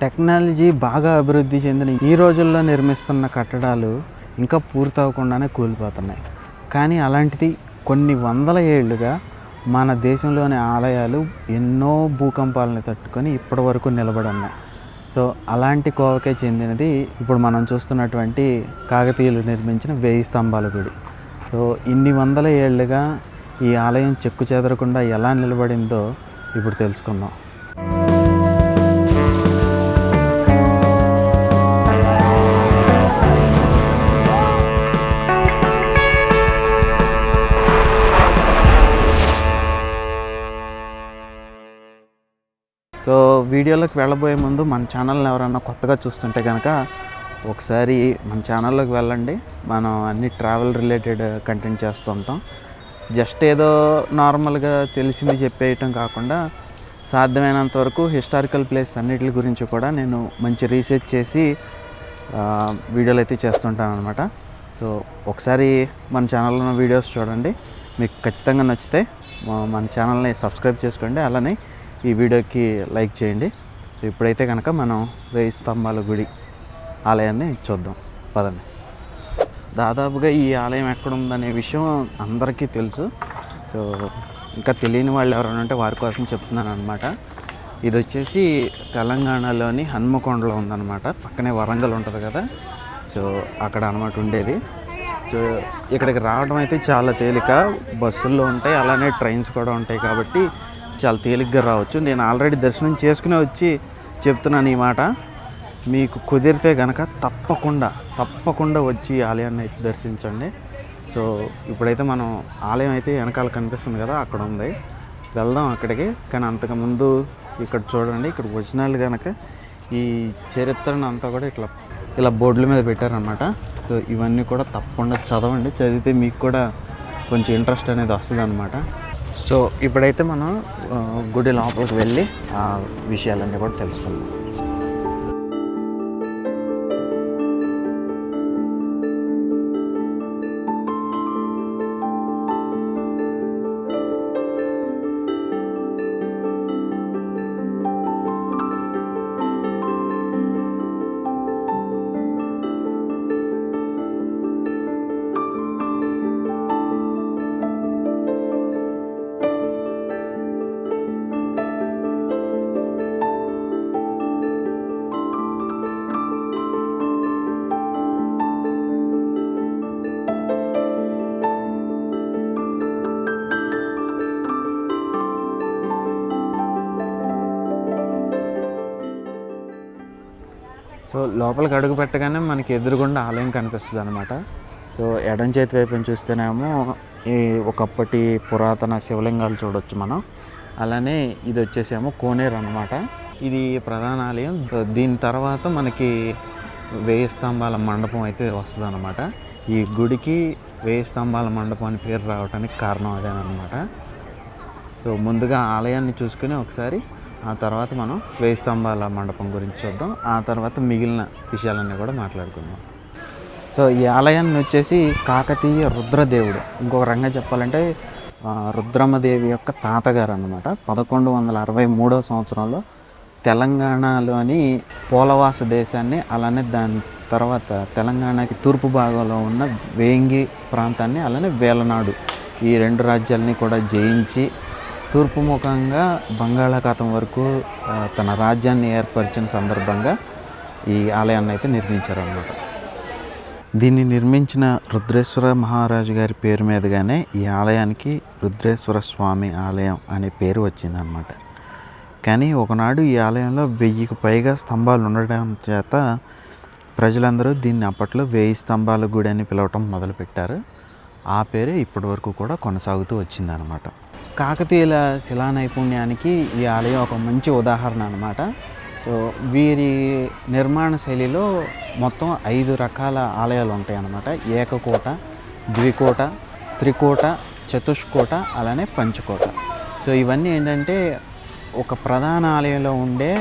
Technology బాగా అభివృద్ధి చెందిన ఈ రోజుల్లో నిర్మిస్తున్న కట్టడాలు ఇంకా పూర్తవకుండానే కూలిపోతున్నాయి. కానీ అలాంటిది కొన్ని వందల ఏళ్ళుగా మన దేశంలోని ఆలయాలు ఎన్నో భూకంపాలను తట్టుకొని ఇప్పటి వరకు నిలబడి ఉన్నాయి సో అలాంటి కోవకే చెందినది ఇప్పుడు మనం చూస్తున్నటువంటి కాకతీయులు నిర్మించిన వేయి స్తంభాల గుడి. సో ఇన్ని వందల ఏళ్ళుగా ఈ ఆలయం చెక్కు చెదరకుండా ఎలా నిలబడిందో ఇప్పుడు తెలుసుకుందాం. వీడియోలోకి వెళ్ళబోయే ముందు మన ఛానల్ని ఎవరైనా కొత్తగా చూస్తుంటే కనుక ఒకసారి మన ఛానల్లోకి వెళ్ళండి. మనం అన్ని ట్రావెల్ రిలేటెడ్ కంటెంట్ చేస్తూ ఉంటాం. జస్ట్ ఏదో నార్మల్గా తెలిసింది చెప్పేయటం కాకుండా సాధ్యమైనంత వరకు హిస్టారికల్ ప్లేస్ అన్నిటి గురించి కూడా నేను మంచి రీసెర్చ్ చేసి వీడియోలు అయితే చేస్తుంటాను అనమాట సో ఒకసారి మన ఛానల్లో ఉన్న వీడియోస్ చూడండి. మీకు ఖచ్చితంగా నచ్చితే మన ఛానల్ని సబ్స్క్రైబ్ చేసుకోండి. అలానే ఈ వీడియోకి లైక్ చేయండి. సో ఇప్పుడైతే కనుక మనం వేయి స్తంభాల గుడి ఆలయాన్ని చూద్దాం. పదండి. దాదాపుగా ఈ ఆలయం ఎక్కడ ఉందనే విషయం అందరికీ తెలుసు. సో ఇంకా తెలియని వాళ్ళు ఎవరైనా ఉంటే వారి కోసం చెప్తున్నాను అనమాట ఇది వచ్చేసి తెలంగాణలోని హన్మకొండలో ఉందన్నమాట. పక్కనే వరంగల్ ఉంటుంది కదా. సో అక్కడ అనమాట ఉండేది. సో ఇక్కడికి రావడం అయితే చాలా తేలిక. బస్సుల్లో ఉంటాయి. అలానే ట్రైన్స్ కూడా ఉంటాయి కాబట్టి చాలా తేలిగ్గా రావచ్చు. నేను ఆల్రెడీ దర్శనం చేసుకునే వచ్చి చెప్తున్నాను ఈ మాట. మీకు కుదిరితే కనుక తప్పకుండా తప్పకుండా వచ్చి ఈ ఆలయాన్ని అయితే దర్శించండి. సో ఇప్పుడైతే మనం ఆలయం అయితే వెనకాల కనిపిస్తుంది కదా అక్కడ ఉంది. వెళ్దాం అక్కడికి. కానీ అంతకుముందు ఇక్కడ చూడండి ఇక్కడ వచ్చినాళ్ళు కనుక ఈ చరిత్రను అంతా కూడా ఇట్లా ఇలా బోర్డుల మీద పెట్టారనమాట సో ఇవన్నీ కూడా తప్పకుండా చదవండి. చదివితే మీకు కూడా కొంచెం ఇంట్రెస్ట్ అనేది వస్తుంది అనమాట సో ఇప్పుడైతే మనం గుడి లోపలికి వెళ్ళి ఆ విషయాలన్నీ కూడా తెలుసుకుందాం. సో లోపలికి అడుగు పెట్టగానే మనకి ఎదురుగుండా ఆలయం కనిపిస్తుంది అనమాట సో ఎడం చేతి వైపు చూస్తేనేమో ఈ ఒకప్పటి పురాతన శివలింగాలు చూడొచ్చు మనం. అలానే ఇది వచ్చేసేమో కోనేరు అనమాట ఇది ప్రధాన ఆలయం. దీని తర్వాత మనకి వేయి స్తంభాల మండపం అయితే వస్తుంది అనమాట ఈ గుడికి వేయి స్తంభాల మండపం అని పేరు రావడానికి కారణం అదేనమాట సో ముందుగా ఆలయాన్ని చూసుకుని ఒకసారి ఆ తర్వాత మనం వేయి స్తంభాల మండపం గురించి చూద్దాం. ఆ తర్వాత మిగిలిన విషయాలన్నీ కూడా మాట్లాడుకుందాం. సో ఈ ఆలయాన్ని వచ్చేసి కాకతీయ రుద్రదేవుడు. ఇంకొక రంగా చెప్పాలంటే రుద్రమ్మదేవి యొక్క తాతగారు అనమాట పదకొండు వందల అరవై మూడో సంవత్సరంలో తెలంగాణలోని పోలవాస దేశాన్ని అలానే దాని తర్వాత తెలంగాణకి తూర్పు భాగంలో ఉన్న వేంగి ప్రాంతాన్ని అలానే వేలనాడు ఈ రెండు రాజ్యాలని కూడా జయించి తూర్పు ముఖంగా బంగాళాఖాతం వరకు తన రాజ్యాన్ని ఏర్పరిచిన సందర్భంగా ఈ ఆలయాన్ని అయితే నిర్మించారనమాట దీన్ని నిర్మించిన రుద్రేశ్వర మహారాజు గారి పేరు మీదుగానే ఈ ఆలయానికి రుద్రేశ్వర స్వామి ఆలయం అనే పేరు వచ్చిందనమాట కానీ ఒకనాడు ఈ ఆలయంలో వెయ్యికి పైగా స్తంభాలు ఉండడం చేత ప్రజలందరూ దీన్ని అప్పట్లో వెయ్యి స్తంభాల గుడి అని పిలవటం మొదలుపెట్టారు. ఆ పేరే ఇప్పటి వరకు కూడా కొనసాగుతూ వచ్చిందనమాట కాకతీయుల శిలా నైపుణ్యానికి ఈ ఆలయం ఒక మంచి ఉదాహరణ అనమాట సో వీరి నిర్మాణ శైలిలో మొత్తం ఐదు రకాల ఆలయాలు ఉంటాయి అన్నమాట. ఏకకోట ద్వికోట త్రికోట చతుష్కోట అలానే పంచకోట. సో ఇవన్నీ ఏంటంటే ఒక ప్రధాన ఆలయంలో ఉండే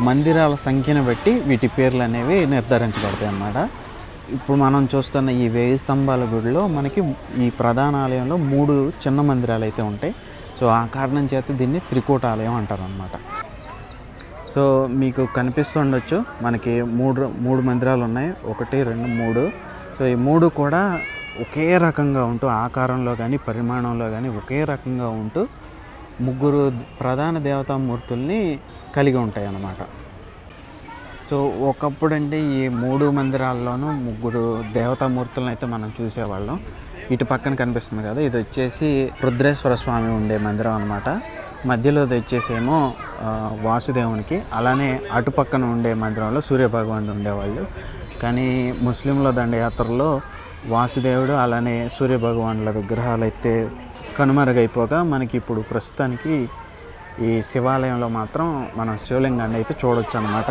మందిరాల సంఖ్యను బట్టి వీటి పేర్లు అనేవి నిర్ధారించబడతాయి అన్నమాట. ఇప్పుడు మనం చూస్తున్న ఈ వేయి స్తంభాల గుడిలో మనకి ఈ ప్రధాన ఆలయంలో మూడు చిన్న మందిరాలు అయితే ఉంటాయి. సో ఆ కారణం చేత దీన్ని త్రికూట ఆలయం అంటారు అనమాట సో సో మీకు కనిపిస్తుండొచ్చు మనకి మూడు మూడు మందిరాలు ఉన్నాయి. ఒకటి రెండు మూడు. సో ఈ మూడు కూడా ఒకే రకంగా ఉంటూ ఆకారంలో కానీ పరిమాణంలో కానీ ఒకే రకంగా ఉంటూ ముగ్గురు ప్రధాన దేవతామూర్తుల్ని కలిగి ఉంటాయి అన్నమాట సో ఒకప్పుడు అంటే ఈ మూడు మందిరాల్లోనూ ముగ్గురు దేవతామూర్తులను అయితే మనం చూసేవాళ్ళం. ఇటు పక్కన కనిపిస్తుంది కదా ఇది వచ్చేసి రుద్రేశ్వర స్వామి ఉండే మందిరం అనమాట మధ్యలో ఇది వచ్చేసేమో వాసుదేవునికి అలానే అటు పక్కన ఉండే మందిరంలో సూర్యభగవానుడు ఉండేవాళ్ళు. కానీ ముస్లింల దండయాత్రలో వాసుదేవుడు అలానే సూర్యభగవానుల విగ్రహాలు అయితే కనుమరుగైపోగా మనకి ఇప్పుడు ప్రస్తుతానికి ఈ శివాలయంలో మాత్రం మనం శివలింగాన్ని అయితే చూడొచ్చు అనమాట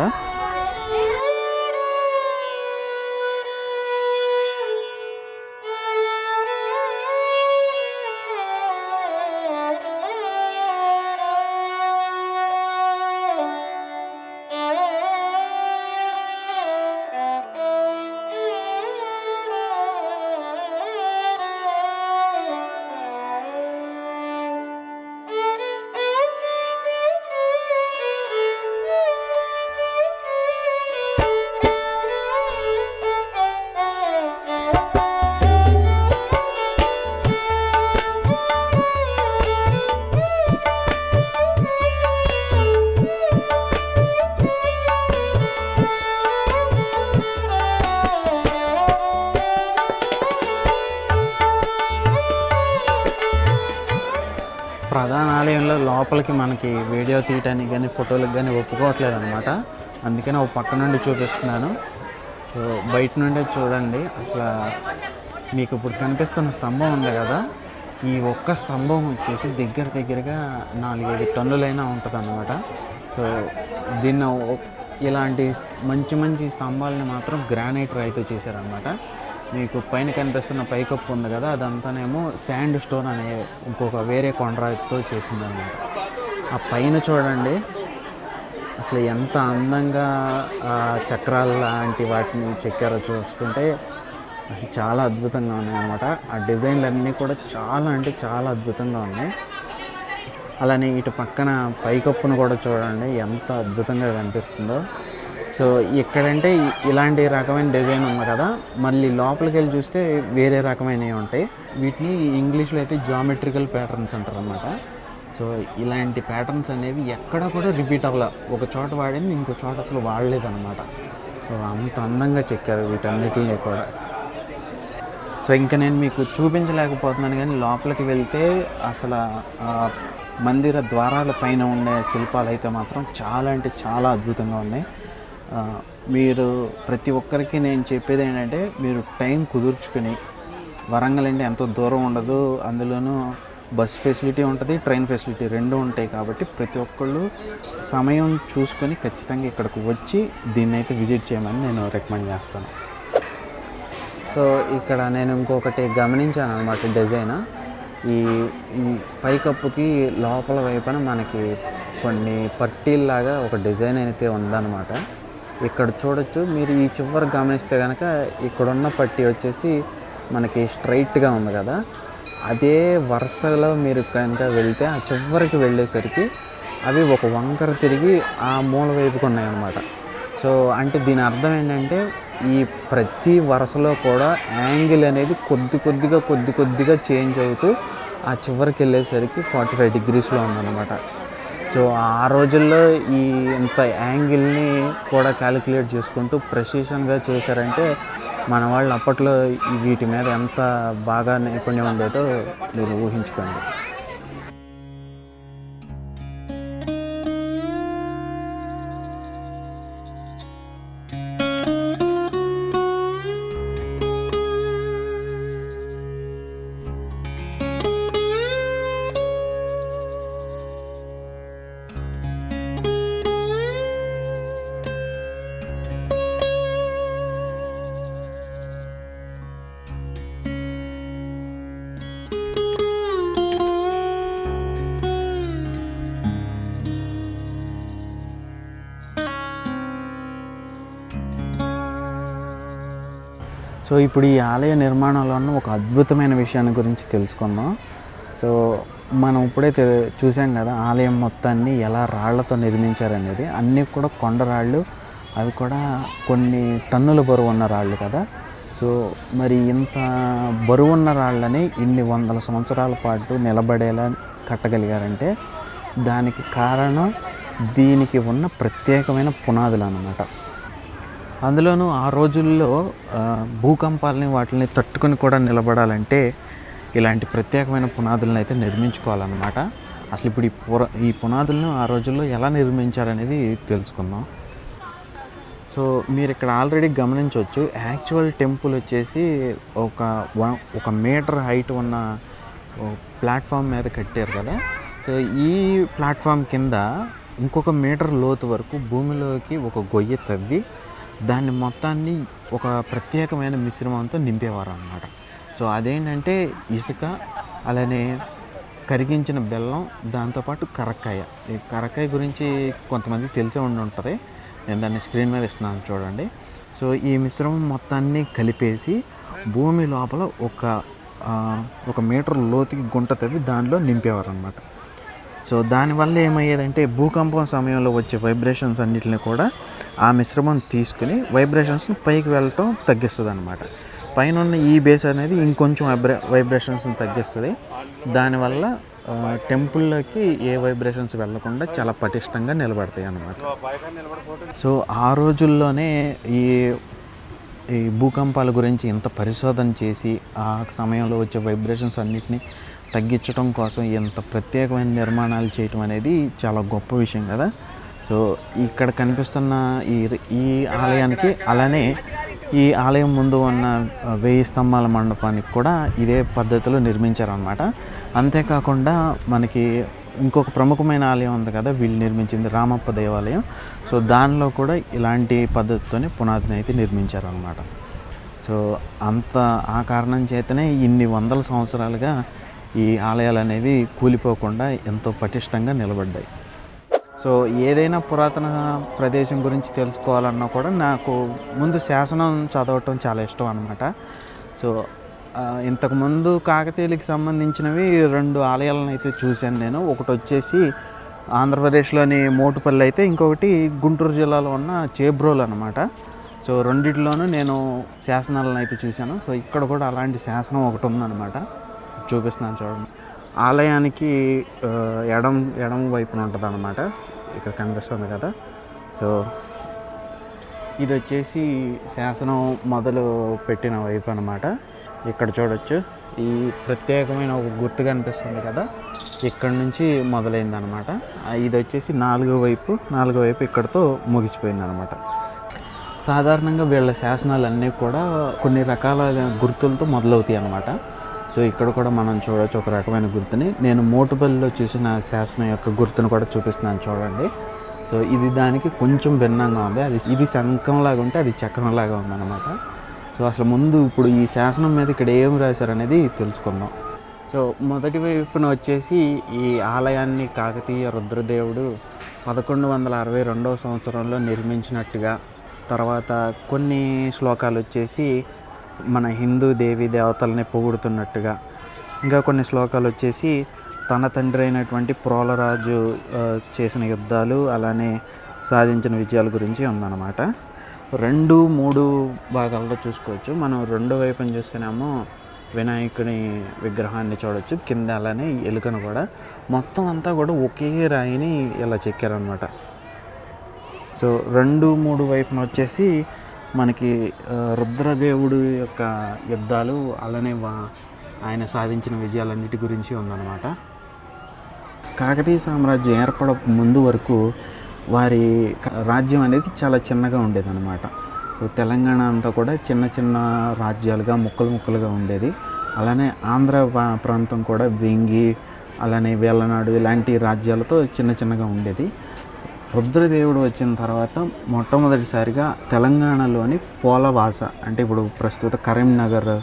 ప్రధాన ఆలయంలో లోపలికి మనకి వీడియో తీయటానికి కానీ ఫోటోలకు కానీ ఒప్పుకోవట్లేదు అనమాట అందుకని ఒక పక్క నుండి చూపిస్తున్నాను. సో బయట నుండే చూడండి. అసలు మీకు ఇప్పుడు కనిపిస్తున్న స్తంభం ఉంది కదా ఈ ఒక్క స్తంభం వచ్చేసి దగ్గర దగ్గరగా నాలుగైదు టన్నులైనా ఉంటుంది అనమాట సో దీన్ని ఇలాంటి మంచి మంచి స్తంభాలని మాత్రం గ్రానైట్ రాయితో చేశారనమాట మీకు పైన కనిపిస్తున్న పైకప్పు ఉంది కదా అదంతానేమో శాండ్ స్టోన్ అనే ఇంకొక వేరే కొండరాయితో చేసిందనమాట. ఆ పైన చూడండి అసలు ఎంత అందంగా ఆ చక్రాలు లాంటి వాటిని చెక్కారో చూస్తుంటే అసలు చాలా అద్భుతంగా ఉన్నాయి అనమాట ఆ డిజైన్లు అన్నీ కూడా చాలా అంటే చాలా అద్భుతంగా ఉన్నాయి. అలానే ఇటు పక్కన పైకప్పును కూడా చూడండి ఎంత అద్భుతంగా కనిపిస్తుందో. సో ఇక్కడంటే ఇలాంటి రకమైన డిజైన్ ఉంది కదా. మళ్ళీ లోపలికి వెళ్ళి చూస్తే వేరే రకమైనవి ఉంటాయి. వీటిని ఇంగ్లీష్లో అయితే జామెట్రికల్ ప్యాటర్న్స్ అంటారు అనమాట సో ఇలాంటి ప్యాటర్న్స్ అనేవి ఎక్కడ కూడా రిపీట్ అవ్వాల. ఒక చోట వాడింది ఇంకో చోట అసలు వాడలేదన్నమాట. సో అంత అందంగా చెక్కారు వీటన్నిటిని కూడా. సో ఇంకా నేను మీకు చూపించలేకపోతున్నాను కానీ లోపలికి వెళ్తే అసలు మందిర ద్వారాల పైన ఉండే శిల్పాలు అయితే మాత్రం చాలా అంటే చాలా అద్భుతంగా ఉన్నాయి. మీరు ప్రతి ఒక్కరికి నేను చెప్పేది ఏంటంటే మీరు టైం కుదుర్చుకుని వరంగల్ అంటే ఎంతో దూరం ఉండదు అందులోనూ బస్ ఫెసిలిటీ ఉంటుంది ట్రైన్ ఫెసిలిటీ రెండు ఉంటాయి కాబట్టి ప్రతి ఒక్కళ్ళు సమయం చూసుకొని ఖచ్చితంగా ఇక్కడికి వచ్చి దీన్ని అయితే విజిట్ చేయమని నేను రికమెండ్ చేస్తాను. సో ఇక్కడ నేను ఇంకొకటి గమనించాను అనమాట డిజైన్. ఈ ఈ పైకప్పుకి లోపల వైపున మనకి కొన్ని పట్టీల్లాగా ఒక డిజైన్ అయితే ఉందన్నమాట. ఇక్కడ చూడొచ్చు. మీరు ఈ చివరి గమనిస్తే కనుక ఇక్కడున్న పట్టీ వచ్చేసి మనకి స్ట్రైట్గా ఉంది కదా. అదే వరుసలో మీరు కనుక వెళ్తే ఆ చివరికి వెళ్ళేసరికి అవి ఒక వంకర తిరిగి ఆ మూల వైపుకు ఉన్నాయన్నమాట. సో అంటే దీని అర్థం ఏంటంటే ఈ ప్రతి వరుసలో కూడా యాంగిల్ అనేది కొద్ది కొద్దిగా కొద్ది కొద్దిగా చేంజ్ అవుతూ ఆ చివరికి వెళ్ళేసరికి ఫార్టీ ఫైవ్ డిగ్రీస్లో ఉందన్నమాట. సో ఆ రోజుల్లో ఈ ఇంత యాంగిల్ని కూడా క్యాలిక్యులేట్ చేసుకుంటూ ప్రెసిషన్గా చేశారంటే మన వాళ్ళు అప్పట్లో వీటి మీద ఎంత బాగా నైపుణ్యం ఉండేదో మీరు ఊహించుకోండి. సో ఇప్పుడు ఈ ఆలయ నిర్మాణంలో ఉన్న ఒక అద్భుతమైన విషయాన్ని గురించి తెలుసుకుందాం. సో మనం ఇప్పుడే తె- చూసాం కదా ఆలయం మొత్తాన్ని ఎలా రాళ్ళతో నిర్మించారనేది. అన్నీ కూడా కొండరాళ్ళు అవి కూడా కొన్ని టన్నుల బరువు ఉన్న రాళ్ళు కదా. సో మరి ఇంత బరువు ఉన్న రాళ్ళని ఇన్ని వందల సంవత్సరాల పాటు నిలబడేలా కట్టగలిగారంటే దానికి కారణం దీనికి ఉన్న ప్రత్యేకమైన పునాదులు అన్నమాట. అందులోనూ ఆ రోజుల్లో భూకంపాలని వాటిని తట్టుకొని కూడా నిలబడాలంటే ఇలాంటి ప్రత్యేకమైన పునాదులను అయితే నిర్మించుకోవాలన్నమాట. అసలు ఇప్పుడు ఈ పుర ఈ పునాదులను ఆ రోజుల్లో ఎలా నిర్మించారనేది తెలుసుకుందాం. సో మీరు ఇక్కడ ఆల్రెడీ గమనించవచ్చు యాక్చువల్ టెంపుల్ వచ్చేసి ఒక వన్- ఒక మీటర్ హైట్ ఉన్న ప్లాట్ఫామ్ మీద కట్టారు కదా. సో ఈ ప్లాట్ఫామ్ కింద ఇంకొక మీటర్ లోతు వరకు భూమిలోకి ఒక గొయ్యి తవ్వి దాన్ని మొత్తాన్ని ఒక ప్రత్యేకమైన మిశ్రమంతో నింపేవారు అన్నమాట సో అదేంటంటే ఇసుక అలానే కరిగించిన బెల్లం దాంతోపాటు కరక్కాయ. ఈ కరక్కాయ గురించి కొంతమంది తెలిసే ఉండి ఉంటుంది నేను దాన్ని స్క్రీన్ మీద ఇస్తున్నాను చూడండి. సో ఈ మిశ్రమం మొత్తాన్ని కలిపేసి భూమి లోపల ఒక ఒక మీటర్ లోతుకి గుంట తవ్వి దానిలో నింపేవారు అనమాట సో దానివల్ల ఏమయ్యేదంటే భూకంపం సమయంలో వచ్చే వైబ్రేషన్స్ అన్నిటిని కూడా ఆ మిశ్రమం తీసుకుని వైబ్రేషన్స్ని పైకి వెళ్ళటం తగ్గిస్తుంది అనమాట పైన ఉన్న ఈ బేస్ అనేది ఇంకొంచెం వైబ్రే వైబ్రేషన్స్ని తగ్గిస్తుంది. దానివల్ల టెంపుల్లోకి ఏ వైబ్రేషన్స్ వెళ్ళకుండా చాలా పటిష్టంగా నిలబడతాయి అన్నమాట. సో ఆ రోజుల్లోనే ఈ ఈ భూకంపాల గురించి ఇంత పరిశోధన చేసి ఆ సమయంలో వచ్చే వైబ్రేషన్స్ అన్నిటిని తగ్గించడం కోసం ఇంత ప్రత్యేకమైన నిర్మాణాలు చేయటం అనేది చాలా గొప్ప విషయం కదా. సో ఇక్కడ కనిపిస్తున్న ఈ ఈ ఆలయానికి అలానే ఈ ఆలయం ముందు ఉన్న వెయ్యి స్తంభాల మండపానికి కూడా ఇదే పద్ధతిలో నిర్మించారనమాట అంతేకాకుండా మనకి ఇంకొక ప్రముఖమైన ఆలయం ఉంది కదా వీళ్ళు నిర్మించింది రామప్ప దేవాలయం. సో దానిలో కూడా ఇలాంటి పద్ధతితోనే పునాదిని అయితే నిర్మించారనమాట సో అంత ఆ కారణం చేతనే ఇన్ని వందల సంవత్సరాలుగా ఈ ఆలయాలు అనేవి కూలిపోకుండా ఎంతో పటిష్టంగా నిలబడ్డాయి. సో ఏదైనా పురాతన ప్రదేశం గురించి తెలుసుకోవాలన్నా కూడా నాకు ముందు శాసనం చదవటం చాలా ఇష్టం అనమాట సో ఇంతకుముందు కాకతీయులకి సంబంధించినవి రెండు ఆలయాలను అయితే చూశాను నేను. ఒకటి వచ్చేసి ఆంధ్రప్రదేశ్లోని మోటుపల్లి అయితే ఇంకొకటి గుంటూరు జిల్లాలో ఉన్న చేబ్రోలు అనమాట సో రెండిట్లోనూ నేను శాసనాలను అయితే చూశాను. సో ఇక్కడ కూడా అలాంటి శాసనం ఒకటి ఉందన్నమాట. చూపిస్తున్నాను చూడండి. ఆలయానికి ఎడం ఎడం వైపున ఉంటుంది అనమాట ఇక్కడ కనిపిస్తుంది కదా. సో ఇది వచ్చేసి శాసనం మొదలు పెట్టిన వైపు అనమాట ఇక్కడ చూడొచ్చు. ఈ ప్రత్యేకమైన ఒక గుర్తు కనిపిస్తుంది కదా. ఇక్కడ నుంచి మొదలైంది అనమాట ఇది వచ్చేసి నాలుగో వైపు నాలుగో వైపు ఇక్కడతో ముగిసిపోయింది అనమాట సాధారణంగా వీళ్ళ శాసనాలన్నీ కూడా కొన్ని రకాల గుర్తులతో మొదలవుతాయి అనమాట సో ఇక్కడ కూడా మనం చూడొచ్చు ఒక రకమైన గుర్తుని. నేను మోటుబల్లో చూసిన శాసనం యొక్క గుర్తును కూడా చూపిస్తున్నాను చూడండి. సో ఇది దానికి కొంచెం భిన్నంగా ఉంది. అది ఇది శంఖంలాగా ఉంటే అది చక్రంలాగా ఉందన్నమాట. సో అసలు ముందు ఇప్పుడు ఈ శాసనం మీద ఇక్కడ ఏం రాశారనేది తెలుసుకుందాం. సో మొదటి వైపున వచ్చేసి ఈ ఆలయాన్ని కాకతీయ రుద్రదేవుడు పదకొండు వందల అరవై రెండవ సంవత్సరంలో నిర్మించినట్టుగా తర్వాత కొన్ని శ్లోకాలు వచ్చేసి మన హిందూ దేవి దేవతల్ని పొగుడుతున్నట్టుగా. ఇంకా కొన్ని శ్లోకాలు వచ్చేసి తన తండ్రి అయినటువంటి ప్రోలరాజు చేసిన యుద్ధాలు అలానే సాధించిన విజయాల గురించి ఉందన్నమాట. రెండు మూడు భాగాల్లో చూసుకోవచ్చు. మనం రెండో వైపున చూస్తేనేమో వినాయకుని విగ్రహాన్ని చూడొచ్చు కింద అలానే ఎలుకను కూడా. మొత్తం అంతా కూడా ఒకే రాయిని ఇలా చెక్కారనమాట సో రెండు మూడు వైపున వచ్చేసి మనకి రుద్రదేవుడు యొక్క యుద్ధాలు అలానే వా- ఆయన సాధించిన విజయాలన్నిటి గురించి ఉందన్నమాట. కాకతీయ సామ్రాజ్యం ఏర్పడ ముందు వరకు వారి రాజ్యం అనేది చాలా చిన్నగా ఉండేదన్నమాట. సో తెలంగాణ అంతా కూడా చిన్న చిన్న రాజ్యాలుగా ముక్కలు ముక్కలుగా ఉండేది. అలానే ఆంధ్ర ప్రాంతం కూడా వెంగి అలానే వేలనాడు ఇలాంటి రాజ్యాలతో చిన్న చిన్నగా ఉండేది. రుద్రదేవుడు వచ్చిన తర్వాత మొట్టమొదటిసారిగా తెలంగాణలోని పోలవాస అంటే ఇప్పుడు ప్రస్తుత కరీంనగర్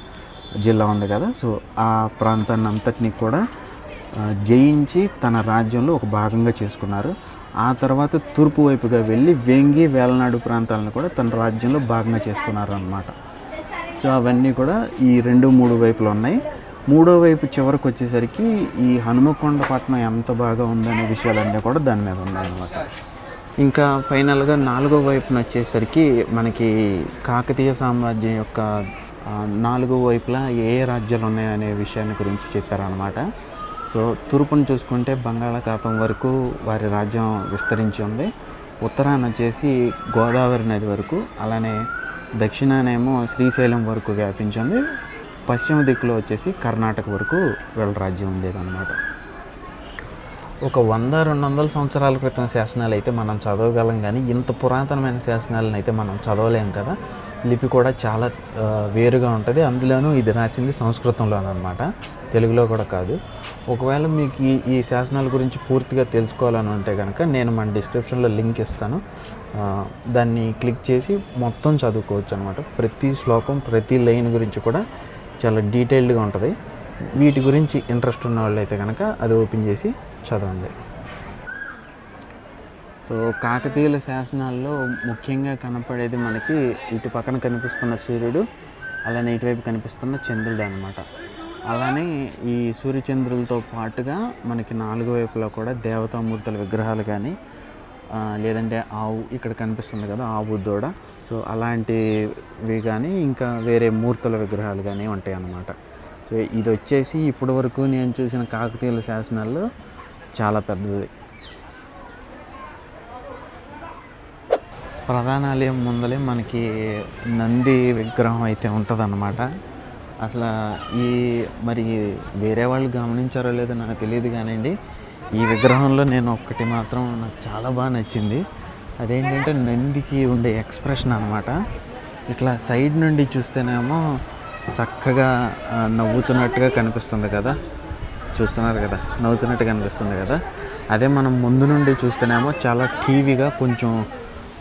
జిల్లా ఉంది కదా సో ఆ ప్రాంతాన్ని అంతటినీ కూడా జయించి తన రాజ్యంలో ఒక భాగంగా చేసుకున్నారు. ఆ తర్వాత తూర్పు వైపుగా వెళ్ళి వెంగి వేలనాడు ప్రాంతాలను కూడా తన రాజ్యంలో భాగంగా చేసుకున్నారు అనమాట సో అవన్నీ కూడా ఈ రెండు మూడు వైపులు ఉన్నాయి. మూడో వైపు చివరికి వచ్చేసరికి ఈ హనుమకొండ పట్టణం ఎంత బాగా ఉందనే విషయాలన్నీ కూడా దాని మీద ఉన్నాయన్నమాట ఇంకా ఫైనల్గా నాలుగో వైపున వచ్చేసరికి మనకి కాకతీయ సామ్రాజ్యం యొక్క నాలుగో వైపులా ఏ ఏ రాజ్యాలు ఉన్నాయనే విషయాన్ని గురించి చెప్పారనమాట సో తూర్పును చూసుకుంటే బంగాళాఖాతం వరకు వారి రాజ్యం విస్తరించి ఉంది. ఉత్తరాన వచ్చేసి గోదావరి నది వరకు అలానే దక్షిణానేమో శ్రీశైలం వరకు వ్యాపించింది. పశ్చిమ దిక్కులో వచ్చేసి కర్ణాటక వరకు వీళ్ళ రాజ్యం ఉండేదన్నమాట. ఒక వంద రెండు వందల సంవత్సరాల క్రితం శాసనాలు అయితే మనం చదవగలం కానీ ఇంత పురాతనమైన శాసనాలను అయితే మనం చదవలేం కదా. లిపి కూడా చాలా వేరుగా ఉంటుంది. అందులోనూ ఇది రాసింది సంస్కృతంలోనమాట తెలుగులో కూడా కాదు. ఒకవేళ మీకు ఈ ఈ శాసనాల గురించి పూర్తిగా తెలుసుకోవాలని ఉంటే కనుక నేను మన డిస్క్రిప్షన్లో లింక్ ఇస్తాను. దాన్ని క్లిక్ చేసి మొత్తం చదువుకోవచ్చు అనమాట ప్రతి శ్లోకం ప్రతి లైన్ గురించి కూడా చాలా డీటెయిల్డ్గా ఉంటుంది. వీటి గురించి ఇంట్రెస్ట్ ఉన్న వాళ్ళు అయితే కనుక అది ఓపెన్ చేసి చదవండి. సో కాకతీయుల శాసనాల్లో ముఖ్యంగా కనపడేది మనకి ఇటు పక్కన కనిపిస్తున్న సూర్యుడు అలానే ఇటువైపు కనిపిస్తున్న చంద్రుడు అనమాట అలానే ఈ సూర్యచంద్రులతో పాటుగా మనకి నాలుగు వైపులా కూడా దేవతామూర్తుల విగ్రహాలు కానీ లేదంటే ఆవు ఇక్కడ కనిపిస్తుంది కదా ఆవు దూడ. సో అలాంటివి కానీ ఇంకా వేరే మూర్తుల విగ్రహాలు కానీ ఉంటాయి అన్నమాట సో ఇది వచ్చేసి ఇప్పటి వరకు నేను చూసిన కాకతీయుల శాసనాల్లో చాలా పెద్దది. ప్రధాన ఆలయం ముందలే మనకి నంది విగ్రహం అయితే ఉంటుందన్నమాట. అసలు ఈ మరి వేరే వాళ్ళు గమనించారో లేదో నాకు తెలియదు కానివ్వండి ఈ విగ్రహంలో నేను ఒక్కటి మాత్రం నాకు చాలా బాగా నచ్చింది. అదేంటంటే నందికి ఉండే ఎక్స్ప్రెషన్ అనమాట ఇట్లా సైడ్ నుండి చూస్తేనేమో చక్కగా నవ్వుతున్నట్టుగా కనిపిస్తుంది కదా. చూస్తున్నారు కదా నవ్వుతున్నట్టు కనిపిస్తుంది కదా. అదే మనం ముందు నుండి చూస్తేనేమో చాలా టీవీగా కొంచెం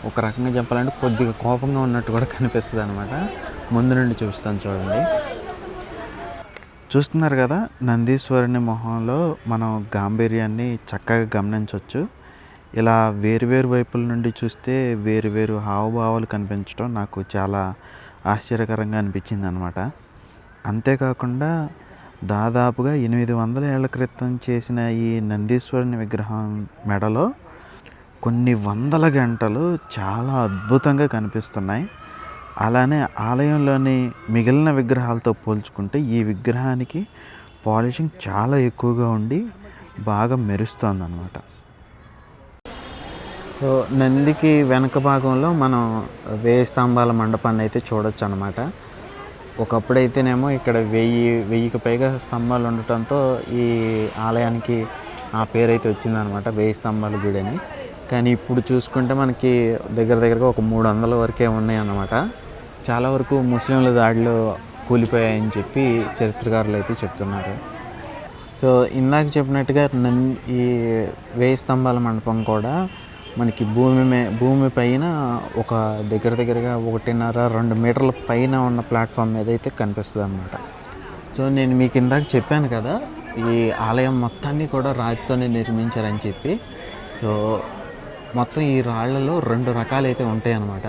ఒక రకంగా చెప్పాలంటే కొద్దిగా కోపంగా ఉన్నట్టు కూడా కనిపిస్తుంది అనమాట ముందు నుండి చూస్తాను చూడండి. చూస్తున్నారు కదా నందీశ్వరుని మొహంలో మనం గాంభీర్యాన్ని చక్కగా గమనించవచ్చు. ఇలా వేరువేరు వైపుల నుండి చూస్తే వేరువేరు హావభావాలు కనిపించడం నాకు చాలా ఆశ్చర్యకరంగా అనిపించింది అనమాట అంతేకాకుండా దాదాపుగా ఎనిమిది వందల ఏళ్ళ క్రితం చేసిన ఈ నందీశ్వరుని విగ్రహం మెడలో కొన్ని వందల గంటలు చాలా అద్భుతంగా కనిపిస్తున్నాయి. అలానే ఆలయంలోని మిగిలిన విగ్రహాలతో పోల్చుకుంటే ఈ విగ్రహానికి పాలిషింగ్ చాలా ఎక్కువగా ఉండి బాగా మెరుస్తుంది అనమాట సో నందికి వెనక భాగంలో మనం వేయి స్తంభాల మండపాన్ని అయితే చూడొచ్చు అనమాట ఒకప్పుడైతేనేమో ఇక్కడ వెయ్యి వెయ్యికి పైగా స్తంభాలు ఉండటంతో ఈ ఆలయానికి ఆ పేరు అయితే వచ్చిందనమాట వెయ్యి స్తంభాల గుడి అని కానీ ఇప్పుడు చూసుకుంటే మనకి దగ్గర దగ్గరగా ఒక మూడు వందల వరకే ఉన్నాయన్నమాట. చాలా వరకు ముస్లింల దాడిలో కూలిపోయాయని చెప్పి చరిత్రకారులు అయితే చెప్తున్నారు. సో ఇందాక చెప్పినట్టుగా నంది ఈ వేయి స్తంభాల మండపం కూడా మనకి భూమి మే భూమి పైన ఒక దగ్గర దగ్గరగా ఒకటిన్నర రెండు మీటర్ల పైన ఉన్న ప్లాట్ఫామ్ మీద అయితే కనిపిస్తుంది అనమాట సో నేను మీకు ఇందాక చెప్పాను కదా ఈ ఆలయం మొత్తాన్ని కూడా రాతితోనే నిర్మించారని చెప్పి. సో మొత్తం ఈ రాళ్ళలో రెండు రకాలు అయితే ఉంటాయి అన్నమాట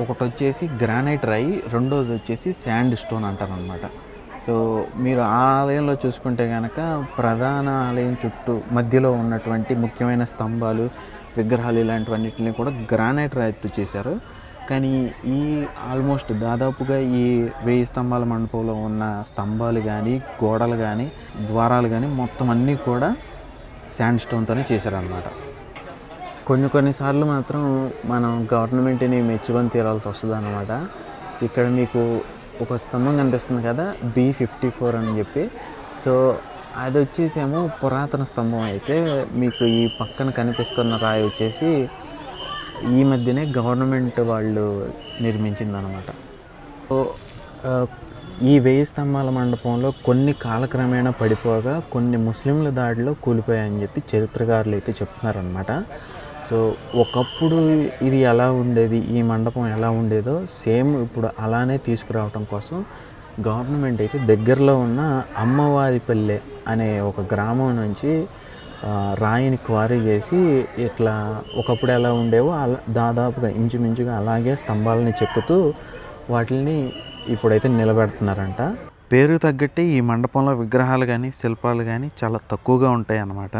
ఒకటి వచ్చేసి గ్రానైట్ రై రెండోది వచ్చేసి శాండ్ స్టోన్ అంటారనమాట సో మీరు ఆ ఆలయంలో చూసుకుంటే కనుక ప్రధాన ఆలయం చుట్టూ మధ్యలో ఉన్నటువంటి ముఖ్యమైన స్తంభాలు విగ్రహాలు ఇలాంటివన్నిటిని కూడా గ్రానైట్ రాయితో చేశారు. కానీ ఈ ఆల్మోస్ట్ దాదాపుగా ఈ వెయ్యి స్తంభాల మండపంలో ఉన్న స్తంభాలు కానీ గోడలు కానీ ద్వారాలు కానీ మొత్తం అన్నీ కూడా శాండ్ స్టోన్తోనే చేశారనమాట కొన్ని కొన్నిసార్లు మాత్రం మనం గవర్నమెంట్ని మెచ్చుకొని తీరాల్సి వస్తుంది అనమాట ఇక్కడ మీకు ఒక స్తంభం కనిపిస్తుంది కదా బి ఫిఫ్టీ ఫోర్ అని చెప్పి. సో అది వచ్చేసేమో పురాతన స్తంభం అయితే మీకు ఈ పక్కన కనిపిస్తున్న రాయి వచ్చేసి ఈ మధ్యనే గవర్నమెంట్ వాళ్ళు నిర్మించిందనమాట సో ఈ వెయ్యి స్తంభాల మండపంలో కొన్ని కాలక్రమేణా పడిపోగా కొన్ని ముస్లింల దాడిలో కూలిపోయాయని చెప్పి చరిత్రకారులు అయితే చెప్తున్నారనమాట సో ఒకప్పుడు ఇది ఎలా ఉండేది ఈ మండపం ఎలా ఉండేదో సేమ్ ఇప్పుడు అలానే తీసుకురావటం కోసం గవర్నమెంట్ అయితే దగ్గరలో ఉన్న అమ్మవారిపల్లె అనే ఒక గ్రామం నుంచి రాయిని క్వారీ చేసి ఇట్లా ఒకప్పుడు ఎలా ఉండేవో అలా దాదాపుగా ఇంచుమించుగా అలాగే స్తంభాలని చెక్కుతూ వాటిని ఇప్పుడైతే నిలబెడుతున్నారంట. పేరు తగ్గట్టే ఈ మండపంలో విగ్రహాలు కానీ శిల్పాలు కానీ చాలా తక్కువగా ఉంటాయి అన్నమాట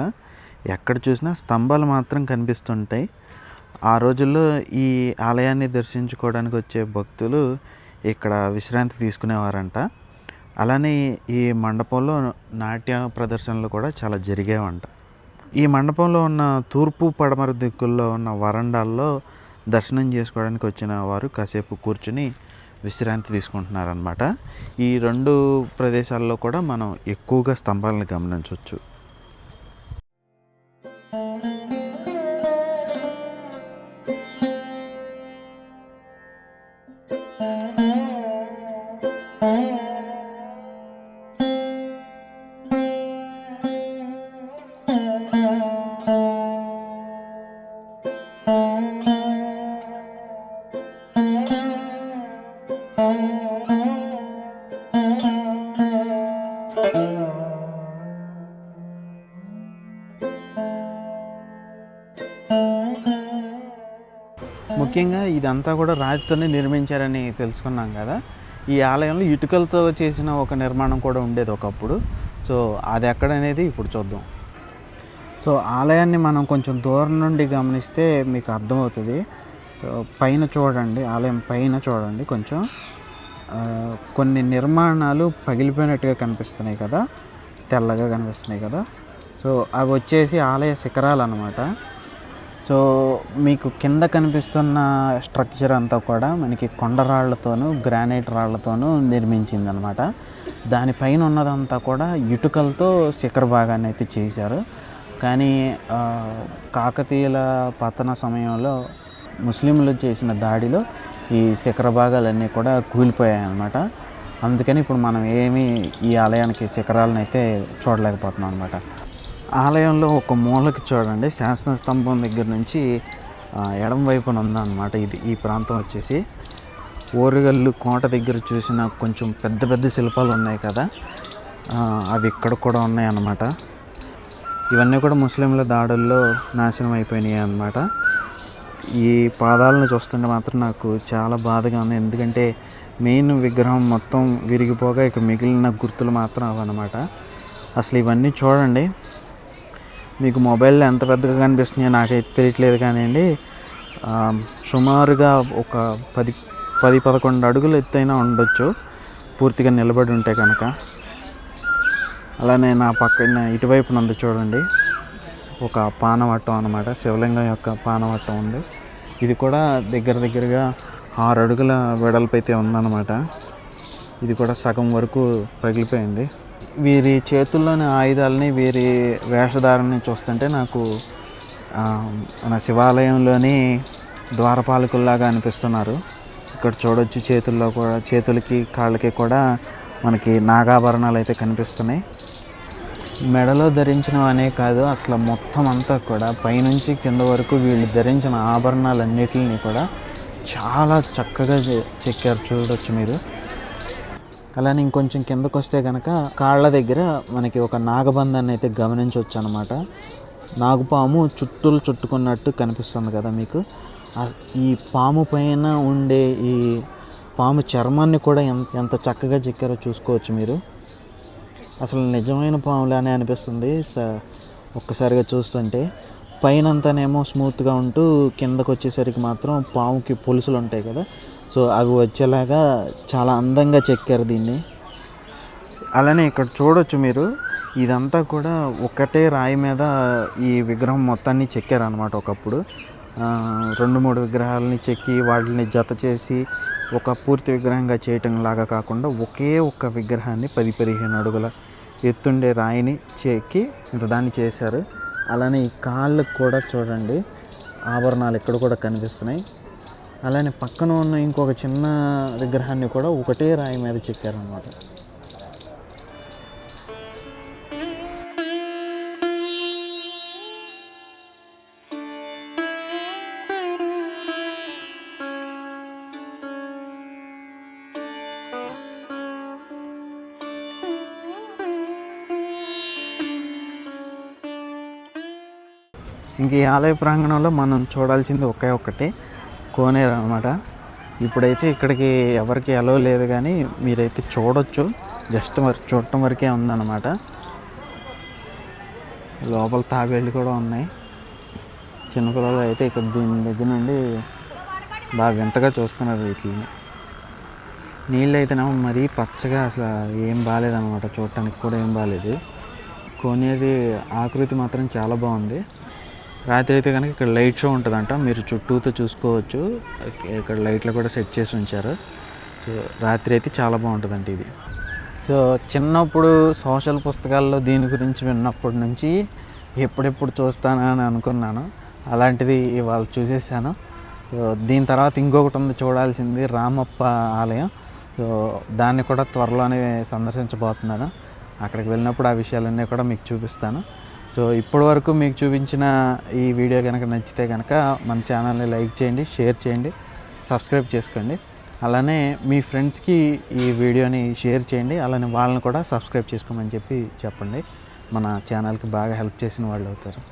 ఎక్కడ చూసినా స్తంభాలు మాత్రం కనిపిస్తుంటాయి. ఆ రోజుల్లో ఈ ఆలయాన్ని దర్శించుకోవడానికి వచ్చే భక్తులు ఇక్కడ విశ్రాంతి తీసుకునేవారంట. అలానే ఈ మండపంలో నాట్య ప్రదర్శనలు కూడా చాలా జరిగేవంట. ఈ మండపంలో ఉన్న తూర్పు పడమర దిక్కుల్లో ఉన్న వరండాల్లో దర్శనం చేసుకోవడానికి వచ్చిన వారు కాసేపు కూర్చుని విశ్రాంతి తీసుకుంటున్నారనమాట ఈ రెండు ప్రదేశాల్లో కూడా మనం ఎక్కువగా స్తంభాలను గమనించవచ్చు. ఇదంతా కూడా రాతితోనే నిర్మించారని తెలుసుకున్నాం కదా. ఈ ఆలయంలో ఇటుకలతో చేసిన ఒక నిర్మాణం కూడా ఉండేది ఒకప్పుడు. సో అది ఎక్కడనేది ఇప్పుడు చూద్దాం. సో ఆలయాన్ని మనం కొంచెం దూరం నుండి గమనిస్తే మీకు అర్థమవుతుంది. పైన చూడండి ఆలయం పైన చూడండి కొంచెం. కొన్ని నిర్మాణాలు పగిలిపోయినట్టుగా కనిపిస్తున్నాయి కదా. తెల్లగా కనిపిస్తున్నాయి కదా. సో అవి వచ్చేసి ఆలయ శిఖరాలు అన్నమాట సో మీకు కింద కనిపిస్తున్న స్ట్రక్చర్ అంతా కూడా మనకి కొండరాళ్ళతోనూ గ్రానైట్ రాళ్ళతోనూ నిర్మించిందనమాట. దానిపైన ఉన్నదంతా కూడా ఇటుకలతో శిఖర భాగాన్ని అయితే చేశారు. కానీ కాకతీయుల పతన సమయంలో ముస్లింలు చేసిన దాడిలో ఈ శిఖర భాగాలన్నీ కూడా కూలిపోయాయి అనమాట అందుకని ఇప్పుడు మనం ఏమీ ఈ ఆలయానికి శిఖరాలను అయితే చూడలేకపోతున్నాం అనమాట ఆలయంలో ఒక మూలకి చూడండి. శాసన స్తంభం దగ్గర నుంచి ఎడం వైపున ఉందన్నమాట ఇది. ఈ ప్రాంతం వచ్చేసి ఓరుగల్లు కోట దగ్గర చూసిన కొంచెం పెద్ద పెద్ద శిల్పాలు ఉన్నాయి కదా. అవి ఇక్కడ కూడా ఉన్నాయి అన్నమాట ఇవన్నీ కూడా ముస్లింల దాడుల్లో నాశనం అయిపోయినాయి అన్నమాట. ఈ పాదాలను చూస్తుంటే మాత్రం నాకు చాలా బాధగా ఉంది. ఎందుకంటే మెయిన్ విగ్రహం మొత్తం విరిగిపోగా ఇక మిగిలిన గుర్తులు మాత్రం అవన్నమాట అసలు ఇవన్నీ చూడండి. మీకు మొబైల్లో ఎంత పెద్దగా కనిపిస్తున్నాయో నాకైతే తెలియట్లేదు కానివ్వండి. అండి సుమారుగా ఒక పది పది పదకొండు అడుగులు ఎత్తైనా ఉండొచ్చు. పూర్తిగా నిలబడి ఉంటే కనుక. అలానే నా పక్కన ఇటువైపు ఉంది చూడండి. ఒక పానవట్టం అనమాట శివలింగం యొక్క పానవట్టం ఉంది. ఇది కూడా దగ్గర దగ్గరగా ఆరు అడుగుల వెడల్పు అయితే ఉందన్నమాట. ఇది కూడా సగం వరకు పగిలిపోయింది. వీరి చేతుల్లోని ఆయుధాలని వీరి వేషధారణని చూస్తుంటే నాకు మన శివాలయంలోని ద్వారపాలకుల్లాగా అనిపిస్తున్నారు. ఇక్కడ చూడొచ్చు చేతుల్లో కూడా చేతులకి కాళ్ళకి కూడా మనకి నాగాభరణాలు అయితే కనిపిస్తున్నాయి. మెడలో ధరించినవనే కాదు అసలు మొత్తం అంతా కూడా పైనుంచి కింద వరకు వీళ్ళు ధరించిన ఆభరణాలన్నిటిని కూడా చాలా చక్కగా చెక్కారు. చూడొచ్చు మీరు. అలానే ఇంకొంచెం కిందకు వస్తే కనుక కాళ్ళ దగ్గర మనకి ఒక నాగబంధాన్ని అయితే గమనించవచ్చు అనమాట నాగుపాము చుట్టూలు చుట్టుకున్నట్టు కనిపిస్తుంది కదా మీకు. ఈ పాము పైన ఉండే ఈ పాము చర్మాన్ని కూడా ఎంత ఎంత చక్కగా చెక్కారో చూసుకోవచ్చు మీరు. అసలు నిజమైన పాములానే అనిపిస్తుంది స ఒక్కసారిగా చూస్తుంటే. పైనంతానేమో స్మూత్గా ఉంటూ కిందకు వచ్చేసరికి మాత్రం పాముకి పొలుసులు ఉంటాయి కదా. సో అవి వచ్చేలాగా చాలా అందంగా చెక్కారు దీన్ని. అలానే ఇక్కడ చూడొచ్చు మీరు ఇదంతా కూడా ఒకటే రాయి మీద ఈ విగ్రహం మొత్తాన్ని చెక్కారనమాట ఒకప్పుడు. రెండు మూడు విగ్రహాలని చెక్కి వాటిని జత చేసి ఒక పూర్తి విగ్రహంగా చేయటం లాగా కాకుండా ఒకే ఒక్క విగ్రహాన్ని పది పదిహేను అడుగుల ఎత్తుండే రాయిని చెక్కి ఇంత దాన్ని చేశారు. అలానే ఈ కాళ్ళకు కూడా చూడండి. ఆభరణాలు ఇక్కడ కూడా కనిపిస్తున్నాయి. అలానే పక్కన ఉన్న ఇంకొక చిన్న విగ్రహాన్ని కూడా ఒకటే రాయి మీద చెక్కారనమాట ఇంక ఈ ఆలయ ప్రాంగణంలో మనం చూడాల్సింది ఒకే ఒక్కటి కోనేరు అనమాట ఇప్పుడైతే ఇక్కడికి ఎవరికి అలో లేదు కానీ మీరైతే చూడొచ్చు. జస్ట్ మరి చూడటం వరకే ఉందన్నమాట. లోపల తాబేళ్ళు కూడా ఉన్నాయి. చిన్నపిల్లలు అయితే ఇక్కడ దీని దగ్గర నుండి బాగా వింతగా చూస్తున్నారు వీటిని. నీళ్ళు అయితేనేమో మరీ పచ్చగా అసలు ఏం బాగాలేదన్నమాట. చూడటానికి కూడా ఏం బాగాలేదు. కోనేరు ఆకృతి మాత్రం చాలా బాగుంది. రాత్రి అయితే కనుక ఇక్కడ లైట్ షో ఉంటుందంట. మీరు చుట్టూతో చూసుకోవచ్చు. ఇక్కడ లైట్లు కూడా సెట్ చేసి ఉంచారు. సో రాత్రి అయితే చాలా బాగుంటుందంట ఇది. సో చిన్నప్పుడు సోషల్ పుస్తకాల్లో దీని గురించి విన్నప్పటి నుంచి ఎప్పుడెప్పుడు చూస్తానని అని అనుకున్నాను. అలాంటిది ఇవాళ చూసేసాను. దీని తర్వాత ఇంకొకటి ఉంది చూడాల్సింది రామప్ప ఆలయం. సో దాన్ని కూడా త్వరలోనే సందర్శించబోతున్నాను. అక్కడికి వెళ్ళినప్పుడు ఆ విషయాలన్నీ కూడా మీకు చూపిస్తాను. సో ఇప్పటి వరకు మీకు చూపించిన ఈ వీడియో కనుక నచ్చితే కనుక మన ఛానల్ని లైక్ చేయండి షేర్ చేయండి సబ్స్క్రైబ్ చేసుకోండి. అలానే మీ ఫ్రెండ్స్కి ఈ వీడియోని షేర్ చేయండి అలానే వాళ్ళని కూడా సబ్స్క్రైబ్ చేసుకోమని చెప్పి చెప్పండి. మన ఛానల్కి బాగా హెల్ప్ చేసిన వాళ్ళు అవుతారు.